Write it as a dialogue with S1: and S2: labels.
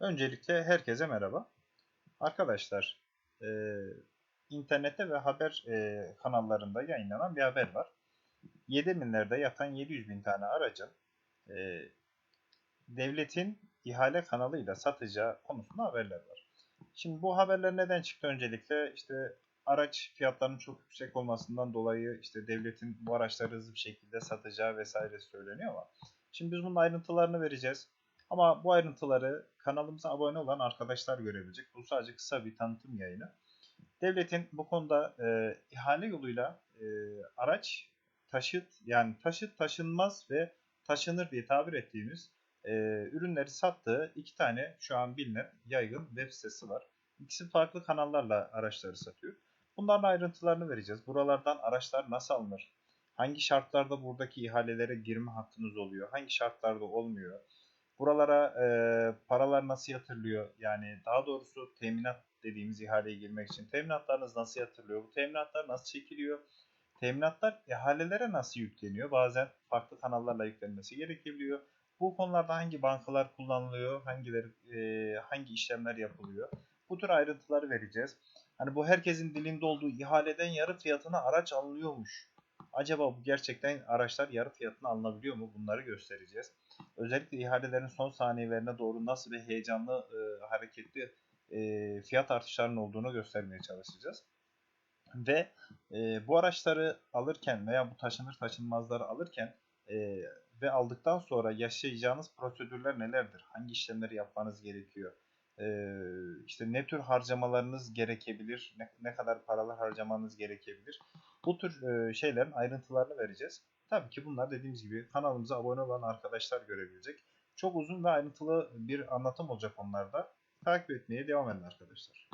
S1: Öncelikle herkese merhaba. Arkadaşlar, e, internette ve haber e, kanallarında yayınlanan bir haber var. 7 binlerde yatan 700 bin tane aracın e, devletin ihale kanalıyla satacağı konusunda haberler var. Şimdi bu haberler neden çıktı öncelikle? İşte araç fiyatlarının çok yüksek olmasından dolayı işte devletin bu araçları hızlı bir şekilde satacağı vesaire söyleniyor ama şimdi biz bunun ayrıntılarını vereceğiz. Ama bu ayrıntıları kanalımıza abone olan arkadaşlar görebilecek. Bu sadece kısa bir tanıtım yayını. Devletin bu konuda e, ihale yoluyla e, araç taşıt yani taşıt taşınmaz ve taşınır diye tabir ettiğimiz e, ürünleri sattığı iki tane şu an bilinen yaygın web sitesi var. İkisi farklı kanallarla araçları satıyor. Bunların ayrıntılarını vereceğiz. Buralardan araçlar nasıl alınır? Hangi şartlarda buradaki ihalelere girme hakkınız oluyor? Hangi şartlarda olmuyor? Buralara e, paralar nasıl yatırılıyor? Yani daha doğrusu teminat dediğimiz ihaleye girmek için teminatlarınız nasıl yatırılıyor? Bu teminatlar nasıl çekiliyor? Teminatlar ihalelere nasıl yükleniyor? Bazen farklı kanallarla yüklenmesi gerekebiliyor. Bu konularda hangi bankalar kullanılıyor? Hangileri e, hangi işlemler yapılıyor? Bu tür ayrıntıları vereceğiz. Hani bu herkesin dilinde olduğu ihaleden yarı fiyatına araç alınıyormuş. Acaba bu gerçekten araçlar yarı fiyatına alınabiliyor mu? Bunları göstereceğiz. Özellikle ihalelerin son saniyelerine doğru nasıl bir heyecanlı, e, hareketli e, fiyat artışlarının olduğunu göstermeye çalışacağız. Ve e, bu araçları alırken veya bu taşınır taşınmazları alırken e, ve aldıktan sonra yaşayacağınız prosedürler nelerdir? Hangi işlemleri yapmanız gerekiyor? E, işte ne tür harcamalarınız gerekebilir? Ne, ne kadar paralar harcamanız gerekebilir? Bu tür e, şeylerin ayrıntılarını vereceğiz. Tabii ki bunlar dediğimiz gibi kanalımıza abone olan arkadaşlar görebilecek. Çok uzun ve ayrıntılı bir anlatım olacak onlarda. Takip etmeye devam edin arkadaşlar.